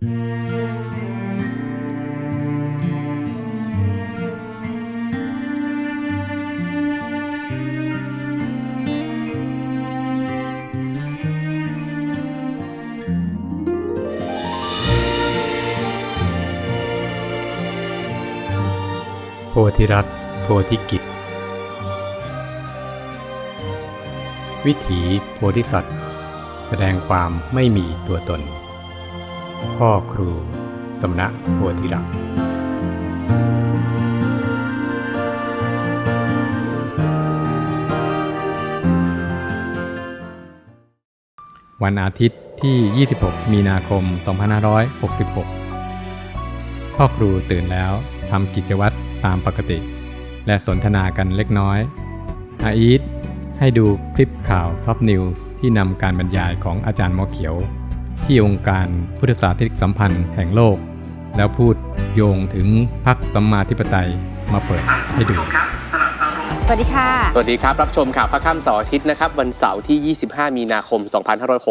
โพธิรักษ์โพธิกิจ วิถีโพธิสัตว์ แสดงความไม่มีตัวตน พ่อครูสมณะโพธิรักษ์วันอาทิตย์ที่ 26 มีนาคม 2566 พ่อครูตื่นแล้วทำกิจวัตรตามปกติ และสนทนากันเล็กน้อย อาอีทให้ดูคลิปข่าวท็อปนิวที่นำการบรรยายของอาจารย์มอเขียว ที่องค์การพุทธศาสนิกสัมพันธ์แห่งโลก แล้วพูดโยงถึงพรรคสัมมาธิปไตยมาเปิดให้ดูสวัสดีค่ะ สวัสดีครับ รับชมข่าวพระค่ำเสาร์อาทิตย์นะครับ วันเสาร์ที่ 25 มีนาคม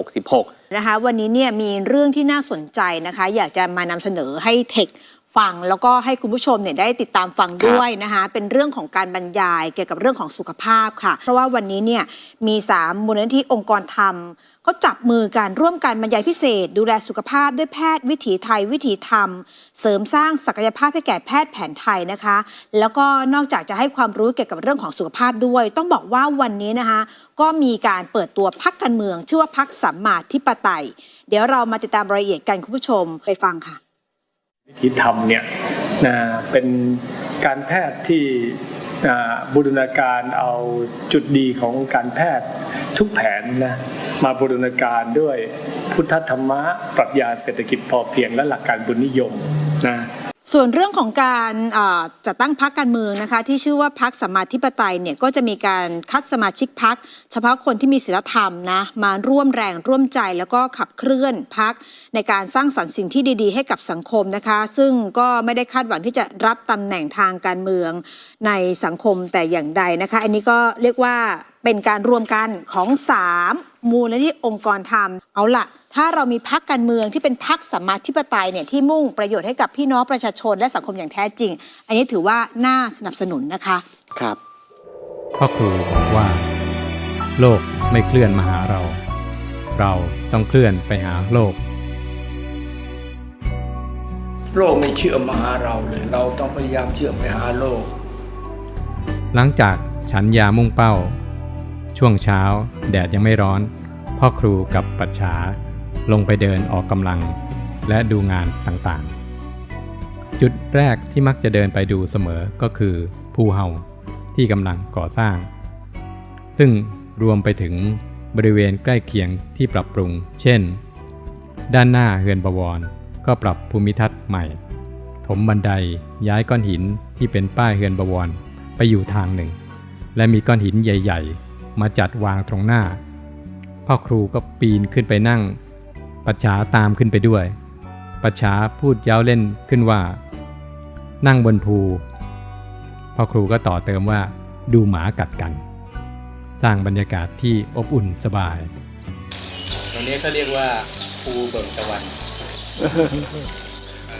2566 นะคะ วันนี้เนี่ยมีเรื่องที่น่าสนใจนะคะ อยากจะมานำเสนอให้เทคฟังแล้วก็ให้คุณผู้ชมเนี่ยได้ติดตามฟังด้วยนะคะเป็นเรื่องของการบรรยายเกี่ยวกับเรื่องของสุขภาพค่ะ เพราะว่าวันนี้เนี่ยมี 3 มูลนิธิองค์กรธรรม เขาจับมือกันร่วมกันบรรยายพิเศษ ดูแลสุขภาพด้วยแพทย์วิถีไทยวิถีธรรม เสริมสร้างศักยภาพให้แก่แพทย์แผนไทยนะคะ แล้วก็นอกจากจะให้ความรู้เกี่ยวกับเรื่องของสุขภาพด้วย ต้องบอกว่าวันนี้นะคะ ก็มีการเปิดตัวพักการเมือง ชื่อว่าพักสัมมาธิปไตย เดี๋ยวเรามาติดตามรายละเอียดกันคุณผู้ชมไปฟังค่ะ วิธีธรรมเนี่ยนะเป็นการแพทย์ที่ บูรณาการเอาจุดดีของการแพทย์ทุกแผนนะมาบูรณาการด้วยพุทธธรรมะปรัชญาเศรษฐกิจพอเพียงและหลักการบุญนิยมนะ ส่วนเรื่องของการจัดตั้งพักการเมืองนะคะที่ชื่อว่าพักสมาธิปไตยเนี่ยก็จะมีการคัดสมาชิกพักเฉพาะคนที่มีศีลธรรมนะมาร่วมแรงร่วมใจแล้วก็ขับเคลื่อนพักในการสร้างสรรค์สิ่งที่ดี ๆ ให้กับสังคมนะคะ ซึ่งก็ไม่ได้คาดหวังที่จะรับตำแหน่งทางการเมืองในสังคมแต่อย่างใดนะคะ อันนี้ก็เรียกว่าเป็นการรวมกันของสามมูลนิธิองค์กรธรรมเอาล่ะ ถ้าเรามีพักการเมืองที่เป็นพักสัมมาธิปไตยเนี่ยที่มุ่งประโยชน์ให้กับพี่น้องประชาชนและสังคมอย่างแท้จริง อันนี้ถือว่าน่าสนับสนุนนะคะครับพ่อครูบอกว่า โลกไม่เคลื่อนมาหาเรา เราต้องเคลื่อนไปหาโลก โลกไม่เชื่อมมาหาเราเลยเราต้องพยายามเชื่อมไปหาโลก หลังจากฉันยามุ่งเป้า ช่วงเช้า แดดยังไม่ร้อน พ่อครูกับปัจฉา ลงไปเดินออกกำลัง และดูงานต่างๆ จุดแรกที่มักจะเดินไปดูเสมอก็คือภูเฮาที่กำลังก่อสร้าง ซึ่งรวมไปถึงบริเวณใกล้เคียงที่ปรับปรุง เช่น ด้านหน้าเฮือนบวร ก็ปรับภูมิทัศน์ใหม่ ถมบันไดย้ายก้อนหินที่เป็นป้ายเฮือนบวรไปอยู่ทางหนึ่ง และมีก้อนหินใหญ่ ๆ มาจัดวางตรงหน้า พ่อครูก็ปีนขึ้นไปนั่ง ปัจฉาตามขึ้นไปด้วย ปัจฉาพูดเย้าเล่นขึ้นว่า นั่งบนภูพ่อครูก็ต่อเติมว่า ดูหมากัดกัน สร้างบรรยากาศที่อบอุ่นสบาย ตรงนี้เขาเรียกว่าภูเบิกตะวัน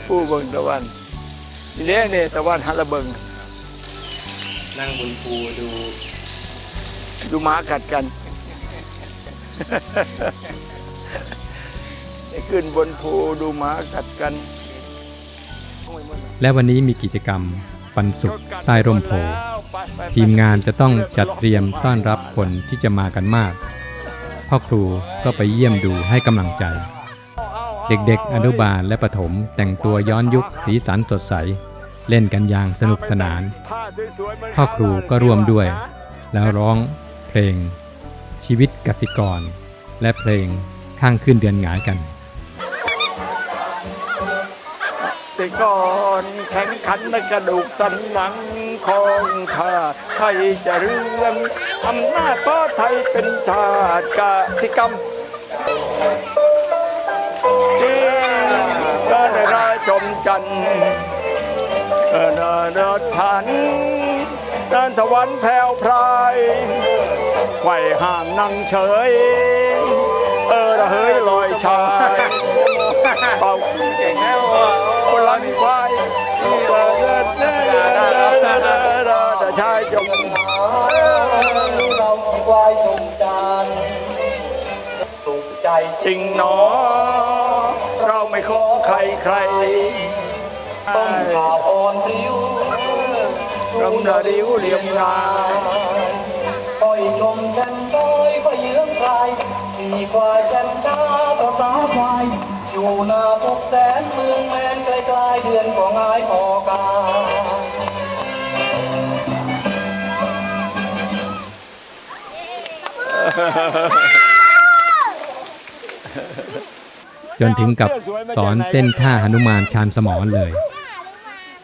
ผู้เบิงตะวันทีนี้เนี่ยตะวันฮัลเบิง นั่งบนภูดู ดูหมากัดกันได้ ขึ้นบนภูดูหมากัดกันและวันนี้มีกิจกรรมฟันสุกใต้ร่มโพธิ์ทีมงานจะต้องจัดเตรียมต้อนรับคนที่จะมากันมาก พ่อครูก็ไปเยี่ยมดูให้กำลังใจ เด็กๆ อนุบาลและประถมแต่งตัวย้อนยุคสีสันสดใส เล่นกันอย่างสนุกสนาน พ่อครูก็ร่วมด้วย แล้วร้องเพลง ชีวิตกสิกร และเพลงข้างขึ้นเดือนหงายกัน ต่ก่อนแข่งขันในกระดูกสันหลังของข้าไทยจะเรื่องอำนาจพราะไทยเป็นชาติกสิกรรมเจ้าก็ได้ราชมจันทร์เออเดินเดินผ่านดินสวรรค์แผ่วพรายไขว่ห่างนั่งเฉย เออระเหยลอยชาย เป่าเก่งแล้วคนละมีควายเดินเดินเดินเดินเดินเดินเดินแต่ชายจงเราควายชมจานสุขใจจริงหนอ เราไม่ขอใครใคร ต้นข่าวอ่อนริ้วรำดาริ้วเหลี่ยมงาคอยชมกันคอยคอยเยื้องคลายมีควายกันช้าต่อสาควาย อยู่นาทุกแสนเมืองแมนไกลๆเดือนของอายพอกาจนถึงกับสอนเต้นท่าหนุมานชานสมอนเลย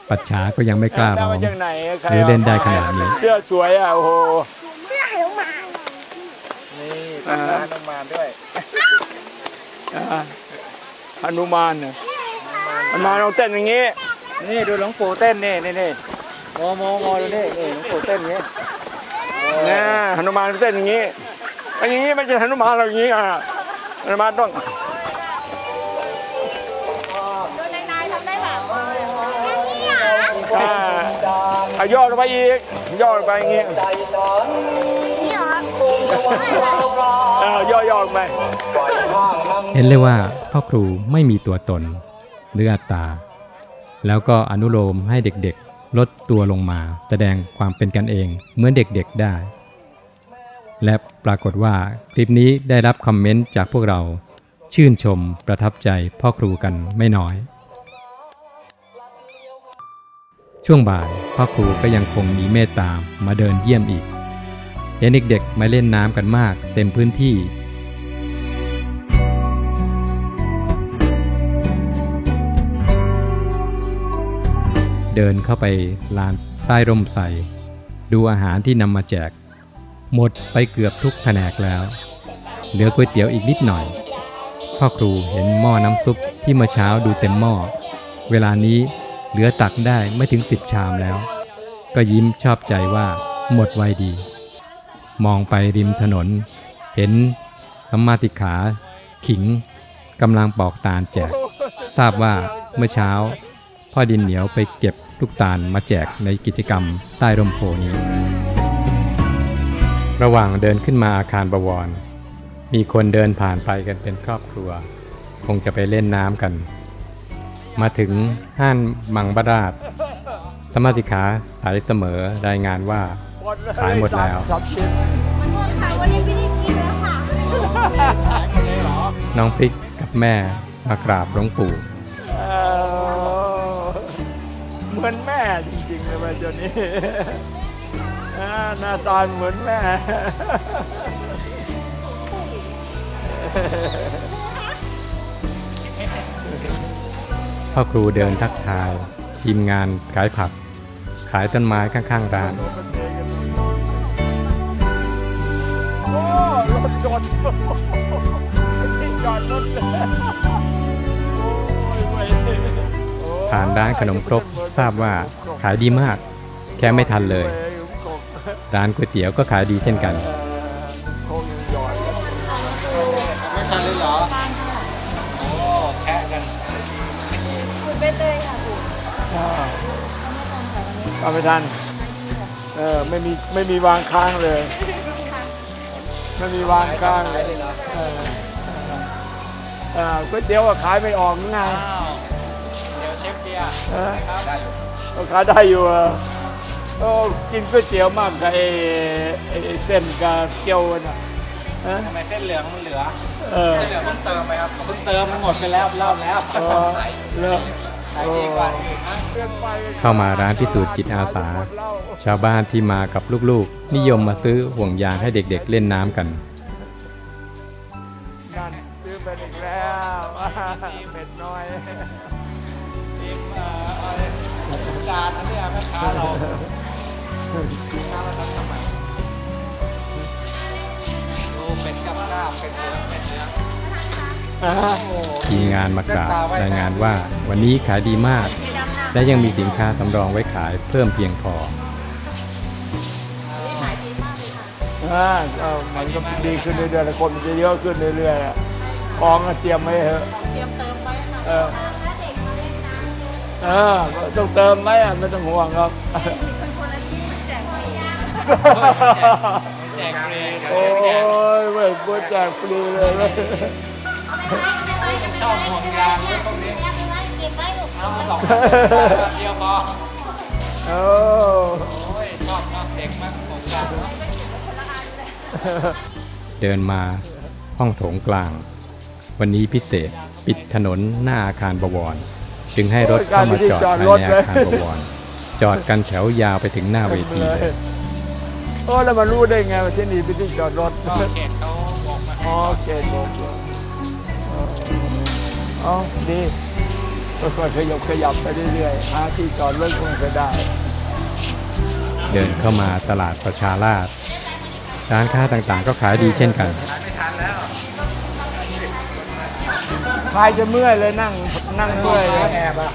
ปัจฉาก็ยังไม่กล้าร้องเจากไหนใครหรือเล่นได้ขนาดนี้เสื้อสวยอะโอ้โหนี่ต้องร้านต้องมาด้วยอ่า ฮนุมานเนี่ยฮนุมานเราเต้นอย่างงี้ นี่ดูหลวงปู่เต้นนี่นี่นี่มอมอมอดูนี่นี่หลวงปู่เต้นอย่างนี้นะฮนุมานเต้นอย่างงี้อันนี้ไม่ใช่ฮนุมานเราอย่างงี้อะฮนุมานต้องอ่าอะย่อลงไปอีกย่อลงไปอย่างงี้ใจฉันคงจ เราเราอ่าย่อยอลงไห้างนั่งเห็นเลยว่าพ่อครูไม่มีตัวตนหรืออัตตา แล้วก็อนุโลมให้เด็กๆ ลดตัวลงมา แสดงความเป็นกันเองเหมือนเด็กๆได้ และปรากฏว่าคลิปนี้ได้รับคอมเมนต์จากพวกเรา ชื่นชมประทับใจพ่อครูกันไม่น้อย ช่วงบ่ายพ่อครูก็ยังคงมีเมตตามาเดินเยี่ยมอีก เห็นเด็กๆมาเล่นน้ำกันมากเต็มพื้นที่ เดินเข้าไปลานใต้ร่มไทรดูอาหารที่นำมาแจก หมดไปเกือบทุกแผนกแล้ว เหลือก๋วยเตี๋ยวอีกนิดหน่อยพ่อครูเห็นหม้อน้ำซุปที่เมื่อเช้าดูเต็มหม้อ เวลานี้เหลือตักได้ไม่ถึงสิบชามแล้ว ก็ยิ้มชอบใจว่าหมดไวดี มองไปริมถนน เห็นสัมมาติขาขิงกำลังปอกตาลแจก ทราบว่าเมื่อเช้า พ่อดินเหนียวไปเก็บลูกตาลมาแจกในกิจกรรมใต้ร่มโพนี้ ระหว่างเดินขึ้นมาอาคารบวร มีคนเดินผ่านไปกันเป็นครอบครัว คงจะไปเล่นน้ำกัน มาถึงห้านมังบราชสมาธิขาสายเสมอรายงานว่า ขายหมดแล้วสับชิ้นค่ะวันนี้ไม่ได้กินแล้วค่ะ น้องพริกกับแม่มากราบหลวงปู่ เอ่อเหมือนแม่จริงๆเลยวันเดี๋ยวนี้ อ่าหน้าตาเหมือนแม่ พ่อครูเดินทักทายทีมงานขายผัก ขายต้นไม้ข้างๆร้าน จอดที่จอดรถเลยโอ้ยเว้ยผ่านร้านขนมครกทราบว่าขายดีมาก แค่ไม่ทันเลย ร้านก๋วยเตี๋ยวก็ขายดีเช่นกันคงยังหยอดไม่ทันเลยเหรอโอ้แค่กันคุณไปเลยค่ะคุณทำไม่ทันเออไม่มีไม่มีวางค้างเลย ไม่มีวางค้างเลยเออเออก๋วยเตี๋ยวอะขายไม่ออกไงอ้าวเดี๋ยวเชฟเบียร์เออได้อยู่ก็ขายได้อยู่อะโอ้กินก๋วยเตี๋ยวมากกับไอ้ไอ้ไอ้เส้นกับเกี๊ยวน่ะเออทำไมเส้นเหลืองมันเหลือ เออเส้นเหลืองเพิ่งเติมไปครับเพิ่งเติมมันหมดไปแล้วรอบแล้ว เออเลิก ขายดีกว่าอีกนะเข้ามาร้านพิสูจน์จิตอาสา ชาวบ้านที่มากับลูกๆ นิยมมาซื้อห่วงยางให้เด็กๆเล่นน้ำกันนั่นซื้อเป็นอีกแล้วเป็ดน้อยทีมเอ่ออะไรสงกรารนะเนี่ยแม่ค้าเราแม่ค้าเราทันสมัยดูเป็นกับข้าวเป็นเนื้อเป็นเนื้ออ่าฮะโอ้โห ทีมงานมากราบรายงานว่าวันนี้ขายดีมาก และยังมีสินค้าสำรองไว้ขายเพิ่มเพียงพออ่าก็มันก็ดีขึ้นเรื่อยๆแล้วคนมันจะเยอะขึ้นเรื่อยๆอะของก็เตรียมไว้เถอะเตรียมเติมไว้ค่ะเออเออต้องเติมไหมอะไม่ต้องห่วงครับแจกฟรีโอ้ยเว้ยกูแจกฟรีเลยเว้ย ชอบห่วงยางด้วยพวกนี้เอามาสองเดียวพอโอ้โอ้ยชอบเนาะเด็กมากห่วงยางเนาะเดินมาห้องโถงกลาง วันนี้พิเศษปิดถนนหน้าอาคารบวร จึงให้รถเข้ามาจอดภายในอาคารบวร จอดกันแถวยาวไปถึงหน้าเวทีเลย โอ้แล้วมันรู้ได้ไงว่าที่นี่เป็นที่จอดรถก็เขตเขาบอกมาให้อ๋อเกตบอกเลย อ๋อดีค่อยๆขยับขยับไปเรื่อยๆหาที่จอดรถคงจะได้ เดินเข้ามาตลาดประชาราษฎร์ร้านค้าต่างๆ ก็ขายดีเช่นกันใครจะเมื่อยเลยนั่งนั่งเมื่อยเลยแอบอะ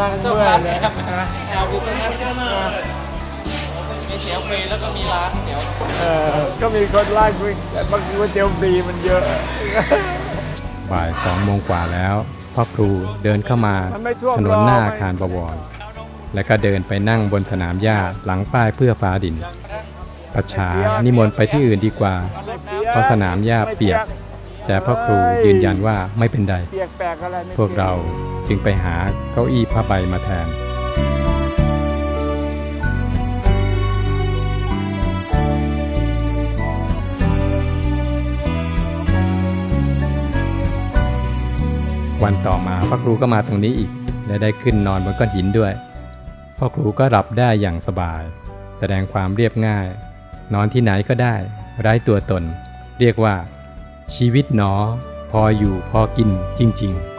นั่งต้องเมื่อยร้านเลแอยบแอบอยู่ตรงนั้นมีเตี๋ยวฟรีแล้วก็มีร้านเตี๋ยวเออก็มีคนไล่คุยแต่บางทีก๋วยเตี๋ยวฟรีมันเยอะ บ่ายสองโมงกว่าแล้วพ่อครูเดินเข้ามาถนนหน้าอาคารบวร แล้วก็เดินไปนั่งบนสนามหญ้าหลังป้ายเพื่อฟ้าดินประชานิมนต์ไปที่อื่นดีกว่า เพราะสนามหญ้าเปียก แต่พ่อครูยืนยันว่าไม่เป็นไรพวกเราจึงไปหาเก้าอี้ผ้าใบมาแทน วันต่อมาพ่อครูก็มาตรงนี้อีก และได้ขึ้นนอนบนก้อนหินด้วยพ่อครูก็หลับได้อย่างสบาย แสดงความเรียบง่าย นอนที่ไหนก็ได้ ไร้ตัวตน เรียกว่า ชีวิตหนอ พออยู่พอกินจริง ๆ